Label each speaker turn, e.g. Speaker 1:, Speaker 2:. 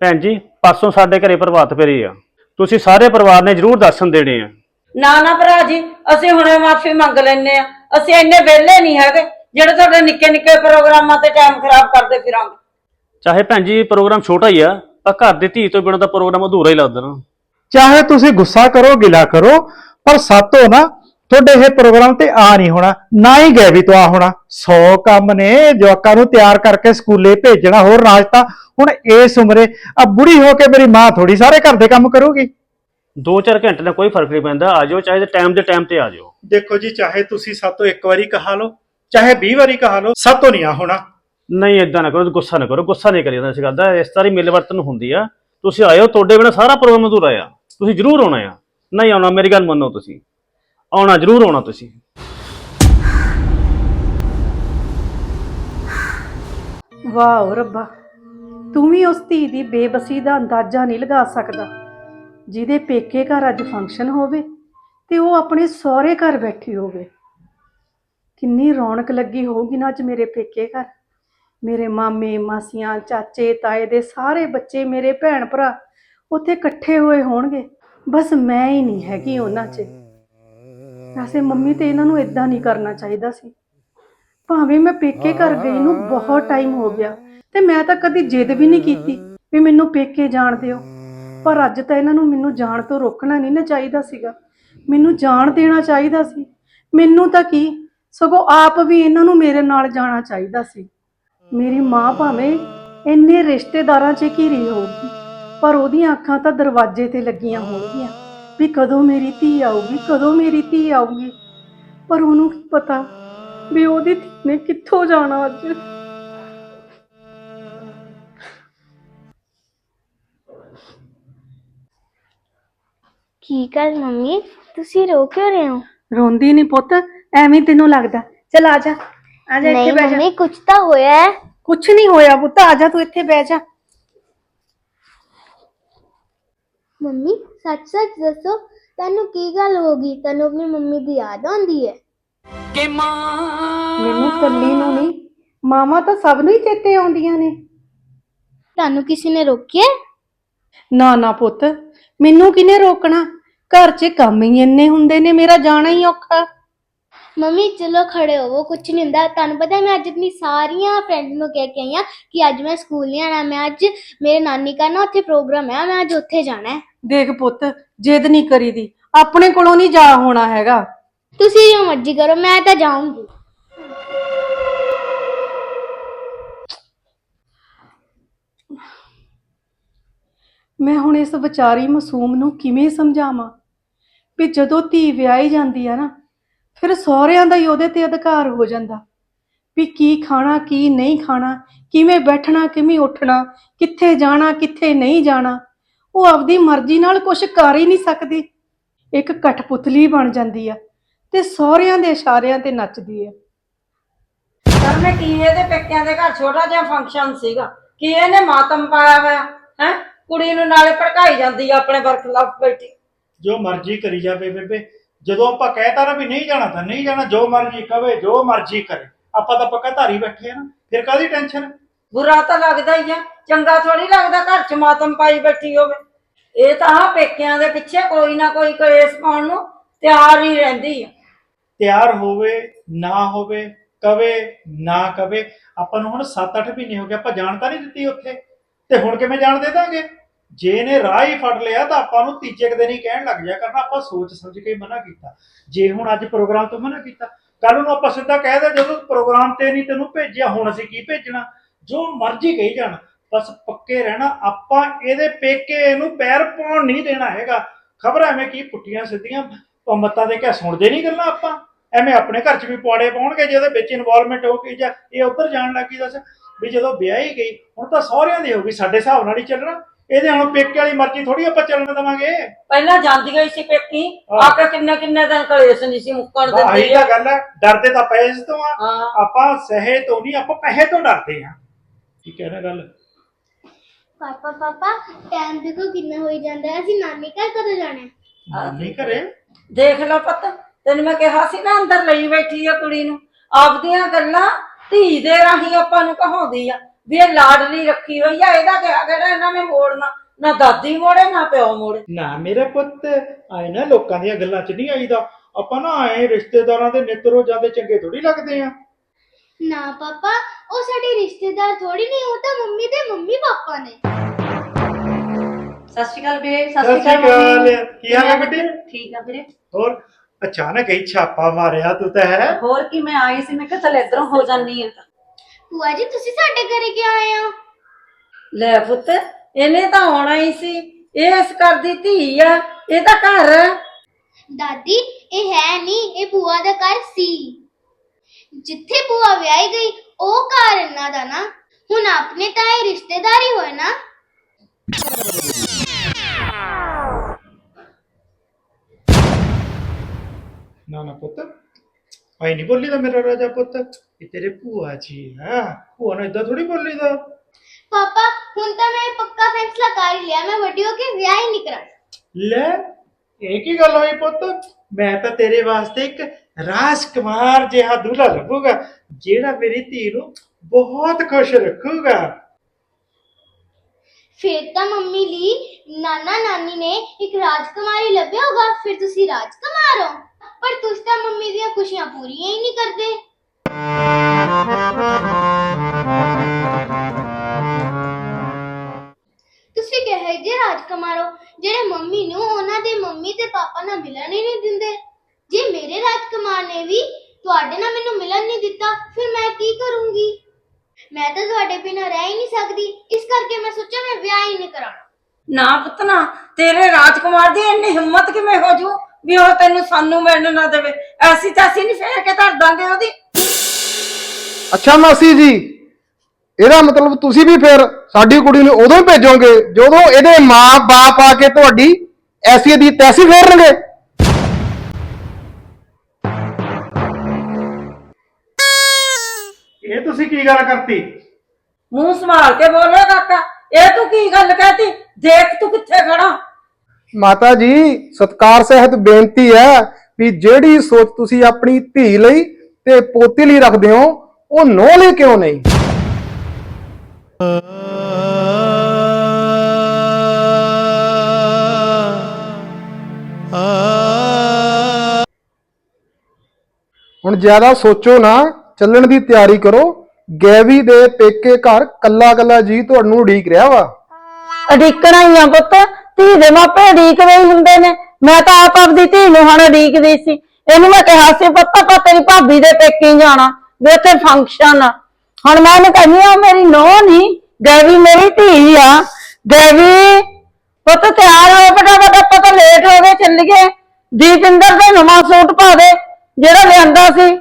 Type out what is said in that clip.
Speaker 1: ਭੈਣ ਜੀ ਪਰਸੋਂ ਸਾਡੇ ਘਰੇ ਪ੍ਰਭਾਤ ਫੇਰੀ ਆ। ਤੁਸੀਂ ਸਾਰੇ ਪਰਿਵਾਰ ਨੇ ਜ਼ਰੂਰ ਦਰਸ਼ਨ ਦੇਣੇ ਆ।
Speaker 2: ਨਾ ਨਾ ਭਰਾ ਜੀ ਅਸੀਂ ਹੁਣੇ ਮਾਫੀ ਮੰਗ ਲੈਨੇ ਆ। ਅਸੀਂ ਇੰਨੇ ਵਿਹਲੇ ਨਹੀਂ ਹੈਗੇ ਜਿਹੜੇ ਤੁਹਾਡੇ ਨਿੱਕੇ ਨਿੱਕੇ ਪ੍ਰੋਗਰਾਮਾਂ ਤੇ ਟਾਈਮ ਖਰਾਬ ਕਰਦੇ ਫਿਰਾਂਗੇ।
Speaker 1: ਚਾਹੇ ਭੈਣ ਜੀ ਪ੍ਰੋਗਰਾਮ ਛੋਟਾ ਹੀ ਆ ਪਰ ਘਰ ਦੀ ਧੀ ਤੋਂ ਬਿਨਾਂ ਤਾਂ ਪ੍ਰੋਗਰਾਮ ਅਧੂਰਾ ਹੀ ਲੱਗਦਾ ਨਾ।
Speaker 3: ਚਾਹੇ ਤੁਸੀਂ ਗੁੱਸਾ ਕਰੋ ਗਿਲਾ ਕਰੋ ਪਰ ਸਾਤੋਂ ਨਾ ਤੁਹਾਡੇ ਇਹ ਪ੍ਰੋਗਰਾਮ ਤੇ ਆ ਨਹੀਂ ਹੋਣਾ ਨਾ ਹੀ ਗਏ ਵੀ ਤੋਂ ਆ ਹੋਣਾ। 100 ਕੰਮ ਨੇ ਜਵਾਕਾਂ ਨੂੰ ਤਿਆਰ ਕਰਕੇ ਸਕੂਲੇ ਭੇਜਣਾ ਹੋਰ ਰਾਜ ਤਾਂ ਹੁਣ ਇਸ ਉਮਰੇ ਆ ਬੁੜੀ ਹੋ ਕੇ ਮੇਰੀ ਮਾਂ ਥੋੜੀ ਸਾਰੇ ਘਰ ਦੇ ਕੰਮ ਕਰੂਗੀ।
Speaker 1: 2-4 ਘੰਟੇ ਦਾ ਕੋਈ ਫ਼ਰਕ ਨਹੀਂ ਪੈਂਦਾ ਆ ਜਾਓ ਚਾਹੇ ਟਾਈਮ ਦੇ ਟਾਈਮ ਤੇ ਆ ਜਾਓ।
Speaker 3: ਦੇਖੋ ਜੀ ਚਾਹੇ ਤੁਸੀਂ ਸਾਤੋਂ ਇੱਕ ਵਾਰੀ ਕਹਾ ਲਓ ਚਾਹੇ 20 ਵਾਰੀ ਕਹਾ ਲਓ ਸਾਤੋਂ ਨਹੀਂ ਆ ਹੋਣਾ।
Speaker 1: ਨਹੀਂ ਇਦਾਂ ਨਾ ਕਰੋ ਗੁੱਸਾ ਨਾ ਕਰੋ ਗੁੱਸਾ ਨਹੀਂ ਕਰੀਦਾ ਇਸ ਗੱਲ ਦਾ। ਇਸ ਤਰ੍ਹਾਂ ਹੀ ਮਿਲ ਵਰਤਨ ਹੁੰਦੀ ਆ। ਤੁਸੀਂ ਆਇਓ ਤੁਹਾਡੇ ਬਿਨਾਂ ਸਾਰਾ ਪ੍ਰੋਗਰਾਮ ਅਧੂਰਾ ਆ। ਤੁਸੀਂ ਜ਼ਰੂਰ ਆਉਣਾ ਆ। ਨਹੀਂ ਆਉਣਾ ਮੇਰੀ ਗੱਲ ਮੰਨੋ ਤੁਸੀਂ। ਆਉਣਾ ਜ਼ਰੂਰ ਆਉਣਾ ਤੁਸੀਂ।
Speaker 4: ਵਾਹ ਰੱਬਾ, ਤੂੰ ਵੀ ਉਸ ਧੀ ਦੀ ਬੇਬਸੀ ਦਾ ਅੰਦਾਜ਼ਾ ਨਹੀਂ ਲਗਾ ਸਕਦਾ। ਜਿਹਦੇ ਪੇਕੇ ਘਰ ਅੱਜ ਫੰਕਸ਼ਨ ਹੋਵੇ ਤੇ ਉਹ ਆਪਣੇ ਸਹੁਰੇ ਘਰ ਬੈਠੀ ਹੋਵੇ। ਕਿੰਨੀ ਰੌਣਕ ਲੱਗੀ ਹੋਊਗੀ ਨਾ ਅੱਜ ਮੇਰੇ ਪੇਕੇ ਘਰ। ਮੇਰੇ ਮਾਮੇ, ਮਾਸੀਆਂ, ਚਾਚੇ, ਤਾਏ ਦੇ ਸਾਰੇ ਬੱਚੇ, ਮੇਰੇ ਭੈਣ ਭਰਾ ਉੱਥੇ ਇਕੱਠੇ ਹੋਏ ਹੋਣਗੇ। ਬਸ ਮੈਂ ਹੀ ਨਹੀਂ ਹੈਗੀ ਉਹਨਾਂ 'ਚ। ਵੈਸੇ ਮੰਮੀ ਤੇ ਇਹਨਾਂ ਨੂੰ ਇਦਾਂ ਨਹੀਂ ਕਰਨਾ ਚਾਹੀਦਾ ਸੀ। ਭਾਵੇਂ ਮੈਂ ਪੇਕੇ ਘਰ ਗਈ ਨੂੰ ਬਹੁਤ ਟਾਈਮ ਹੋ ਗਿਆ ਤੇ ਮੈਂ ਤਾਂ ਕਦੀ ਜਿੱਦ ਵੀ ਨਹੀਂ ਕੀਤੀ ਵੀ ਮੈਨੂੰ ਪੇਕੇ ਜਾਣ ਦਿਓ। ਪਰ ਅੱਜ ਤਾਂ ਇਹਨਾਂ ਨੂੰ ਮੈਨੂੰ ਜਾਣ ਤੋਂ ਰੋਕਣਾ ਨਹੀਂ ਨਾ ਚਾਹੀਦਾ ਸੀਗਾ। ਮੈਨੂੰ ਜਾਣ ਦੇਣਾ ਚਾਹੀਦਾ ਸੀ। ਮੈਨੂੰ ਤਾਂ ਕੀ, ਸਗੋਂ ਆਪ ਵੀ ਇਹਨਾਂ ਨੂੰ ਮੇਰੇ ਨਾਲ ਜਾਣਾ ਚਾਹੀਦਾ ਸੀ। ਮੇਰੀ ਮਾਂ ਭਾਵੇਂ ਇੰਨੇ ਰਿਸ਼ਤੇਦਾਰਾਂ 'ਚ ਘਿਰੀ ਹੋਊਗੀ, ਪਰ ਉਹਦੀਆਂ ਅੱਖਾਂ ਤਾਂ ਦਰਵਾਜ਼ੇ ਤੇ ਲੱਗੀਆਂ ਹੋਣਗੀਆਂ। ਵੀ ਕਦੋਂ ਮੇਰੀ ਧੀ ਆਊਗੀ ਕਦੋਂ ਮੇਰੀ ਧੀ ਆਊਗੀ? ਪਰ ਉਹਨੂੰ ਕੀ ਪਤਾ ਵੀ ਉਹਦੀ ਧੀ ਨੇ ਕਿੱਥੋਂ ਜਾਣਾ ਅੱਜ?
Speaker 5: ਕੀ ਗੱਲ ਮੰਮੀ? ਤੁਸੀਂ ਰੋ ਕਿਉਂ ਰਹੇ ਹੋ?
Speaker 4: ਰੋਂਦੀ ਨਹੀਂ ਪੁੱਤ ਐਵੇਂ ਤੈਨੂੰ ਲੱਗਦਾ। ਚਲ ਆ ਜਾ ਆ ਜਾ ਇੱਥੇ
Speaker 5: ਨਹੀਂ
Speaker 4: ਬਹਿ ਜਾ।
Speaker 5: ਮੰਮੀ ਕੁਝ ਤਾਂ ਹੋਇਆ ਹੈ।
Speaker 4: ਕੁਛ ਨਹੀਂ ਹੋਇਆ ਪੁੱਤ ਆ ਜਾ ਤੂੰ ਇੱਥੇ ਬਹਿ ਜਾ।
Speaker 5: ਮੰਮੀ ਸੱਚ ਸੱਚ ਦੱਸੋ ਤੈਨੂੰ ਕੀ ਗੱਲ ਹੋ ਗਈ? ਤੈਨੂੰ ਆਪਣੀ ਮੰਮੀ ਦੀ ਯਾਦ ਆਉਂਦੀ ਹੈ?
Speaker 4: ਮੈਨੂੰ ਕੱਲੀ ਨੂੰ ਨਹੀਂ ਮਾਵਾਂ ਤਾਂ ਸਭ ਨੂੰ ਹੀ ਚੇਤੇ ਆਉਂਦੀਆਂ ਨੇ।
Speaker 5: ਤੁਹਾਨੂੰ ਕਿਸੇ ਨੇ ਰੋਕਿਆ?
Speaker 4: ਨਾ ਨਾ ਪੁੱਤ ਮੈਨੂੰ ਕਿਨੇ ਰੋਕਣਾ? ਘਰ 'ਚ ਕੰਮ ਹੀ ਇੰਨੇ ਹੁੰਦੇ ਨੇ ਮੇਰਾ ਜਾਣਾ ਹੀ ਔਖਾ।
Speaker 5: ਮੰਮੀ ਚਲੋ ਖੜੇ ਹੋਵੋ ਕੁਝ ਨਹੀਂ ਹੁੰਦਾ। ਤੁਹਾਨੂੰ ਪਤਾ ਮੈਂ ਅੱਜ ਆਪਣੀ ਸਾਰੀਆਂ ਫਰੈਂਡਸ ਨੂੰ ਕਹਿ ਕੇ ਆਈ ਹਾਂ ਕਿ ਅੱਜ ਮੈਂ ਸਕੂਲ ਨਹੀਂ ਆਣਾ ਮੈਂ ਅੱਜ ਮੇਰੇ ਨਾਨੀ ਘਰ ਨਾ ਉੱਥੇ ਪ੍ਰੋਗਰਾਮ ਹੈ ਮੈਂ ਅੱਜ ਉੱਥੇ ਜਾਣਾ ਹੈ।
Speaker 4: ਦੇਖ ਪੁੱਤ ਜਿੱਦ ਨਹੀਂ ਕਰੀਦੀ। ਆਪਣੇ ਕੋਲੋਂ ਨਹੀਂ ਜਾ ਹੋਣਾ ਹੈਗਾ।
Speaker 5: ਤੁਸੀਂ ਜੋ ਮਰਜ਼ੀ ਕਰੋ ਮੈਂ ਤਾਂ ਜਾਊਂਗੀ।
Speaker 4: ਮੈਂ ਹੁਣ ਇਸ ਵਿਚਾਰੀ ਮਾਸੂਮ ਨੂੰ ਕਿਵੇਂ ਸਮਝਾਵਾਂ? ਵੀ ਜਦੋਂ ਧੀ ਵਿਆਹੀ ਜਾਂਦੀ ਆ ਨਾ ਫਿਰ ਸਹੁਰਿਆਂ ਦਾ ਹੀ ਉਹਦੇ ਤੇ ਅਧਿਕਾਰ ਹੋ ਜਾਂਦਾ। ਵੀ ਕੀ ਖਾਣਾ ਕੀ ਨਹੀਂ ਖਾਣਾ ਕਿਵੇਂ ਬੈਠਣਾ ਕਿਵੇਂ ਉੱਠਣਾ ਕਿੱਥੇ ਜਾਣਾ ਕਿੱਥੇ ਨਹੀਂ ਜਾਣਾ। ਉਹ ਆਪਦੀ ਮਰਜ਼ੀ ਨਾਲ ਕੁਝ ਕਰ ਹੀ ਨਹੀਂ ਸਕਦੀ। ਇੱਕ ਕਠਪੁਤਲੀ ਬਣ ਜਾਂਦੀ ਆ ਤੇ ਸਹੁਰਿਆਂ ਦੇ ਇਸ਼ਾਰਿਆਂ ਤੇ ਨੱਚਦੀ ਆ।
Speaker 2: ਸਰ ਮੈਂ ਕੀ ਇਹਦੇ ਪੇਕਿਆਂ ਦੇ ਘਰ ਛੋਟਾ ਜਿਹਾ ਫੰਕਸ਼ਨ ਸੀਗਾ। ਕੀ ਇਹਨੇ ਮਾਤਮ ਪਾਇਆ ਹੋਇਆ ਹੈ? ਕੁੜੀ ਨੂੰ ਨਾਲੇ ਭੜਕਾਈ ਜਾਂਦੀ ਆ ਆਪਣੇ ਬਰਖਲਾਫ ਬੈਠੀ
Speaker 3: ਜੋ ਮਰਜ਼ੀ ਕਰੀ ਜਾਵੇ ਬੇਬੇ ਜਦੋਂ ਆਪਾਂ ਕਹਿਤਾ ਨਾ ਵੀ ਨਹੀਂ ਜਾਣਾ ਤਾਂ ਨਹੀਂ ਜਾਣਾ ਜੋ ਮਰਜ਼ੀ ਕਵੇ ਜੋ ਮਰਜ਼ੀ ਕਰੇ। ਆਪਾਂ ਤਾਂ ਪੱਕਾ ਧਾਰੀ ਬੈਠੇ ਆ ਨਾ ਫਿਰ ਕਾਦੀ ਟੈਨਸ਼ਨ
Speaker 2: ਬੁਰਾ ਤਾਂ ਲੱਗਦਾ ਹੀ ਆ ਚੰਗਾ ਥੋੜੀ ਲੱਗਦਾ ਘਰ 'ਚ ਮਾਤਮ ਪਾਈ ਬੈਠੀ ਹੋਵੇ। ਇਹ ਤਾਂ ਪੇਕਿਆਂ ਦੇ ਪਿੱਛੇ ਕੋਈ ਨਾ ਕੋਈ ਕਲੇਸ਼ ਪਾਉਣ ਨੂੰ ਤਿਆਰ ਹੀ ਰਹਿੰਦੀ ਆ।
Speaker 3: ਤਿਆਰ ਹੋਵੇ, ਨਾ ਹੋਵੇ, ਕਵੇ, ਨਾ ਕਵੇ, ਆਪਾਂ ਨੂੰ ਹੁਣ 7-8 ਮਹੀਨੇ ਹੋ ਗਏ, ਆਪਾਂ ਜਾਣ ਤਾਂ ਨਹੀਂ ਦਿੱਤੀ ਉੱਥੇ। ਤੇ ਹੁਣ ਕਿਵੇਂ ਜਾਣ ਦੇ ਦਾਂਗੇ? ਜੇ ਇਹਨੇ ਰਾਹ ਹੀ ਫੜ ਲਿਆ ਤਾਂ ਆਪਾਂ ਨੂੰ ਤੀਜੇ ਕੁ ਦਿਨ ਹੀ ਕਹਿਣ ਲੱਗ ਜਾ ਕਰਨਾ, ਆਪਾਂ ਸੋਚ ਸਮਝ ਕੇ ਹੀ ਮਨਾ ਕੀਤਾ। ਜੇ ਹੁਣ ਅੱਜ ਪ੍ਰੋਗਰਾਮ ਤੋਂ ਮਨਾ ਕੀਤਾ ਕੱਲ ਨੂੰ ਆਪਾਂ ਸਿੱਧਾ ਕਹਿ ਦੇ ਜਦੋਂ ਪ੍ਰੋਗਰਾਮ ਤੇ ਨਹੀਂ ਤੈਨੂੰ ਭੇਜਿਆ, ਹੁਣ ਅਸੀਂ ਕੀ ਭੇਜਣਾ? ਜੋ ਮਰਜ਼ੀ ਕਹੀ ਜਾਣ। ਬਸ ਪੱਕੇ ਰਹਿਣਾ ਆਪਾਂ ਇਹਦੇ ਪੇਕੇ ਇਹਨੂੰ ਪੈਰ ਪਾਉਣ ਨਹੀਂ ਦੇਣਾ ਹੈਗਾ। ਖਬਰ ਐਵੇਂ ਕੀ ਪੁੱਟੀਆਂ ਸਿੱਧੀਆਂ ਉਹ ਮੱਤਾਂ ਦੇ ਕੇ ਸੁਣਦੇ ਨਹੀਂ ਗੱਲਾਂ ਆਪਾਂ। ਐਵੇਂ ਆਪਣੇ ਘਰ 'ਚ ਵੀ ਪੌੜੇ ਪਾਉਣਗੇ ਜਿਹਦੇ ਵਿੱਚ ਇਨਵੋਲਵਮੈਂਟ ਹੋ ਗਈ ਜਾਂ ਇਹ ਉੱਧਰ ਜਾਣ ਲੱਗੀ ਦੱਸ ਵੀ ਜਦੋਂ ਵਿਆਹੀ ਗਈ ਹੁਣ ਤਾਂ ਸਹੁਰਿਆਂ ਦੀ ਹੋ ਗਈ ਸਾਡੇ ਹਿਸਾਬ ਨਾਲ ਹੀ ਚੱਲਣਾ। ਇਹਦੇ ਹੁਣ ਪੇਕੇ ਵਾਲੀ ਮਰਜ਼ੀ ਥੋੜੀ ਆਪਾਂ ਚੱਲਣ ਦੇਵਾਂਗੇ।
Speaker 2: ਪਹਿਲਾਂ ਜਾਂਦੀ ਗਈ ਸੀ ਪੇਕੀ ਆ ਕੇ ਕਿੰਨੇ ਕਿੰਨੇ ਦਿਨ ਕਲੇਸ਼ ਨਹੀਂ ਸੀ ਮੁੱਕਣ
Speaker 3: ਆਹੀ
Speaker 2: ਦਿੰਦੀ
Speaker 3: ਤਾਂ ਗੱਲ ਹੈ ਡਰਦੇ ਤਾਂ ਪੈਸੇ ਤੋਂ ਆ। ਆਪਾਂ ਸਹੇ ਤੋਂ ਨਹੀਂ ਆਪਾਂ ਪੈਸੇ ਤੋਂ ਡਰਦੇ ਆ। ਠੀਕ ਹੈ ਨਾ ਗੱਲ?
Speaker 5: ਪਾਪਾ ਪਾਪਾ ਟਾਈਮ ਦੇਖੋ ਕਿੰਨਾ ਹੋਈ ਜਾਂਦਾ ਹੈ। ਅਸੀਂ ਨਾਨੀ ਘਰ ਕਦੋਂ ਜਾਣਾ ਹੈ?
Speaker 3: ਨਹੀਂ ਕਰੇ
Speaker 2: ਦੇਖ ਲਓ ਪੁੱਤ ਤੈਨੂੰ ਮੈਂ ਕਿਹਾ ਸੀ ਨਾ ਅੰਦਰ ਲਈ ਬੈਠੀ ਆ ਕੁੜੀ ਨੂੰ। ਆਪਦੀਆਂ ਗੱਲਾਂ ਧੀ ਦੇ ਰਾਹੀਂ ਆਪਾਂ ਨੂੰ ਕਹਾਉਂਦੀ ਆ ਵੀ ਇਹ ਲਾਡਲੀ ਰੱਖੀ ਹੋਈ ਆ ਇਹਦਾ ਕਿਹਾ ਕਿਹੜਾ ਇਹਨਾਂ ਨੇ ਮੋੜਨਾ? ਨਾ ਦਾਦੀ ਮੋੜੇ ਨਾ ਪਿਓ ਮੋੜੇ।
Speaker 3: ਨਾ ਮੇਰੇ ਪੁੱਤ ਆਏ ਨਾ ਲੋਕਾਂ ਦੀਆਂ ਗੱਲਾਂ 'ਚ ਨਹੀਂ ਆਈਦਾ। ਆਪਾਂ ਨਾ ਆਏ ਰਿਸ਼ਤੇਦਾਰਾਂ ਦੇ ਨਿੱਤਰੋ ਜਾਂਦੇ ਚੰਗੇ ਥੋੜੀ ਲੱਗਦੇ ਆ।
Speaker 5: ਨਾ ਪਾਪਾ ਉਹ ਸਾਡੇ ਰਿਸ਼ਤੇਦਾਰ ਥੋੜੀ ਨਹੀਂ ਉਹ ਤਾਂ ਮੰਮੀ ਦੇ ਮੰਮੀ ਪਾਪਾ ਨੇ।
Speaker 6: ਸਤਿ ਸ਼੍ਰੀ ਅਕਾਲ ਵੀਰੇ
Speaker 3: ਸਤਿ ਸ਼੍ਰੀ ਅਕਾਲ। ਕੀ ਹਾਲ ਹੈ ਬੇਟੇ?
Speaker 6: ਠੀਕ ਆ ਵੀਰੇ।
Speaker 3: ਹੋਰ ਅਚਾਨਕ ਹੀ ਛਾਪਾ ਮਾਰਿਆ ਤੂੰ ਤਾਂ ਹੈ?
Speaker 6: ਹੋਰ ਕੀ ਮੈਂ ਆਈ ਸੀ ਮੈਂ ਕਿਹਾ ਚਲ ਇਧਰੋਂ ਹੋ ਜਾਨੀ ਆ।
Speaker 5: ਭੂਆ ਜੀ ਤੁਸੀਂ ਸਾਡੇ ਘਰੇ ਕਿਉਂ ਆਏ ਹੋ?
Speaker 2: ਲੈ ਪੁੱਤ ਇਹਨੇ ਤਾਂ ਆਉਣਾ ਹੀ ਸੀ। ਇਹ ਇਸ ਘਰ ਦੀ ਧੀ ਆ ਇਹ ਤਾਂ ਘਰ ਆ।
Speaker 5: ਦਾਦੀ ਇਹ ਹੈ ਨਹੀਂ ਇਹ ਭੂਆ ਦਾ ਘਰ ਸੀ। ਜਿੱਥੇ ਭੂਆ ਵਿਆਹੀ ਗਈ ਉਹ ਘਰ ਇਹਨਾਂ ਦਾ ਨਾ। ਹੁਣ ਆਪਣੇ ਤਾਂ ਇਹ ਰਿਸ਼ਤੇਦਾਰੀ ਹੋਏ ਨਾ।
Speaker 3: ਨਾ ਨਾ ਪੁੱਤ। ਆਈ ਨਹੀਂ ਬੋਲੀ ਦਾ ਮੇਰਾ ਰਾਜਾ ਪੁੱਤ। ਇਹ ਤੇਰੇ ਭੂਆ ਜੀ ਹੈ ਭੂਆ ਨੂੰ ਇਦਾਂ ਥੋੜੀ ਬੋਲੀ ਦਾ
Speaker 5: ਪਾਪਾ ਹੁਣ ਤਾਂ ਮੈਂ ਪੱਕਾ ਫੈਸਲਾ ਕਰ ਲਿਆ। ਮੈਂ ਵੱਡੀ ਹੋ ਕੇ ਵਿਆਹ ਹੀ ਨਹੀਂ ਕਰਾਉਣਾ।
Speaker 3: ਲੈ ਇਹ ਕੀ ਗੱਲ ਹੋਈ ਪੁੱਤ? ਮੈਂ ਤਾਂ ਤੇਰੇ ਵਾਸਤੇ ਇੱਕ ਰਾਜਕੁਮਾਰ ਜਿਹਾ ਦੁੱਲਾ ਲੱਭੂਗਾ ਜਿਹੜਾ ਮੇਰੀ ਧੀ ਨੂੰ ਬਹੁਤ ਖੁਸ਼ ਰੱਖੂਗਾ।
Speaker 5: ਫਿਰ ਤਾਂ ਮੰਮੀ ਲਈ ਨਾਨਾ ਨਾਨੀ ਨੇ ਇੱਕ ਰਾਜਕੁਮਾਰੀ ਲੱਭਿਆ ਹੋਗਾ ਫਿਰ ਤੁਸੀਂ ਰਾਜਕੁਮਾਰ ਹੋ। ਪਰ ਤੁਸੀਂ ਤਾਂ ਮੰਮੀ ਦੀਆਂ ਖੁਸ਼ੀਆਂ ਪੂਰੀਆਂ ਹੀ ਨਹੀਂ ਕਰਦੇ। ਤੁਸੀਂ ਕਹੇ ਜੇ ਰਾਜਕੁਮਾਰ ਹੋ, ਜਿਹੜੇ ਮੰਮੀ ਨੂੰ ਉਹਨਾਂ ਦੇ ਮੰਮੀ ਤੇ ਪਾਪਾ ਨਾਲ ਮਿਲਣ ਹੀ ਨਹੀਂ ਦਿੰਦੇ? ਜੇ ਮੇਰੇ ਰਾਜਕੁਮਾਰ ਨੇ ਵੀ ਤੁਹਾਡੇ ਨਾਲ ਮੈਨੂੰ ਮਿਲਣ ਨਹੀਂ ਦਿੱਤਾ ਫਿਰ ਮੈਂ ਕੀ ਕਰੂੰਗੀ? ਮੈਂ ਤਾਂ ਤੁਹਾਡੇ ਬਿਨਾਂ ਰਹਿ ਹੀ ਨਹੀਂ ਸਕਦੀ। ਇਸ ਕਰਕੇ ਮੈਂ ਸੋਚਿਆ ਮੈਂ ਵਿਆਹ ਹੀ ਨਹੀਂ ਕਰਾਉਣਾ।
Speaker 2: ਨਾ ਪੁੱਤ ਨਾ ਤੇਰੇ ਰਾਜਕੁਮਾਰ ਦੀ ਇੰਨੀ ਹਿੰਮਤ ਕਿਵੇਂ ਹੋ ਜੂ ਵੀ ਉਹ ਤੈਨੂੰ ਸਾਨੂੰ ਮਿਲਣ ਨਾ ਦੇਵੇ? ਐਸੀ ਤਾਂ ਅਸੀਂ ਨਹੀਂ ਫੇਰ ਕੇ ਧਰ ਦਾਂਗੇ ਉਹਦੀ?
Speaker 7: ਅੱਛਾ ਮਾਸੀ ਜੀ ਇਹਦਾ ਮਤਲਬ ਤੁਸੀਂ ਵੀ ਫਿਰ ਸਾਡੀ ਕੁੜੀ ਨੂੰ ਉਦੋਂ ਹੀ ਭੇਜੋਗੇ ਜਦੋਂ ਇਹਦੇ ਮਾਂ-ਬਾਪ ਆ ਕੇ ਤੁਹਾਡੀ ਐਸੀ ਦੀ ਤੈਸੀ ਫੇਰਨਗੇ
Speaker 3: ਤੁਸੀਂ ਕੀ ਗੱਲ ਕਰਤੀ?
Speaker 2: ਮੂੰਹ ਸੰਭਾਲ ਕੇ ਬੋਲੇ ਕਾਕਾ ਇਹ ਤੂੰ ਕੀ ਗੱਲ ਕਹਿਤੀ? ਦੇਖ ਤੂੰ ਕਿੱਥੇ ਖੜਾ
Speaker 7: ਮਾਤਾ ਜੀ ਸਤਕਾਰ ਸਹਿਤ ਬੇਨਤੀ ਹੈ ਵੀ ਜਿਹੜੀ ਸੋਚ ਤੁਸੀਂ ਆਪਣੀ ਧੀ ਲਈ ਤੇ ਪੋਤੀ ਲਈ ਰੱਖਦੇ ਹੋ ਉਹ ਨੋ ਲਈ ਕਿਉਂ ਨਹੀਂ? ਹੁਣ ਜ਼ਿਆਦਾ ਸੋਚੋ ਨਾ ਚੱਲਣ ਦੀ ਤਿਆਰੀ ਕਰੋ। ਗੈਵੀ ਦੇ ਪੇਕੇ ਘਰ ਕੱਲਾ ਕੱਲਾ ਜੀ ਤੁਹਾਨੂੰ ਉਡੀਕ ਰਿਹਾ ਵਾ।
Speaker 2: ਅਡੀਕਣਾ ਹੀ ਆ ਪੁੱਤ, ਧੀ ਦੇ ਮਾਪੇ ਅਡੀਕਦੇ ਹੀ ਹੁੰਦੇ ਨੇ। ਮੈਂ ਤਾਂ ਆਪ ਆਪਦੀ ਧੀ ਨੂੰ ਹੁਣ ਅਡੀਕਦੀ ਸੀ। ਇਹਨੂੰ ਮੈਂ ਕਿਹਾ ਸੀ, ਪੁੱਤ, ਆਪਾਂ ਤੇਰੀ ਭਾਬੀ ਦੇ ਪੇਕੇ ਹੀ ਜਾਣਾ, ਵੀ ਉੱਥੇ ਫੰਕਸ਼ਨ ਆ। ਹੁਣ ਮੈਂ ਇਹਨੂੰ ਕਹਿੰਦੀ ਆ, ਮੇਰੀ ਨੋਹ ਨਹੀਂ ਗੈਵੀ ਮੇਰੀ ਧੀ ਆ। ਗੈਵੀ, ਪੁੱਤ, ਤਿਆਰ ਹੋ, ਫਟਾਫਟ ਆਪਾਂ ਤਾਂ ਲੇਟ ਹੋ ਗਏ, ਚੱਲੀਏ। ਦੀਪਿੰਦਰ ਦਾ ਨਵਾਂ ਸੂਟ ਪਾ ਦੇ, ਜਿਹੜਾ ਲਿਆਂਦਾ ਸੀ।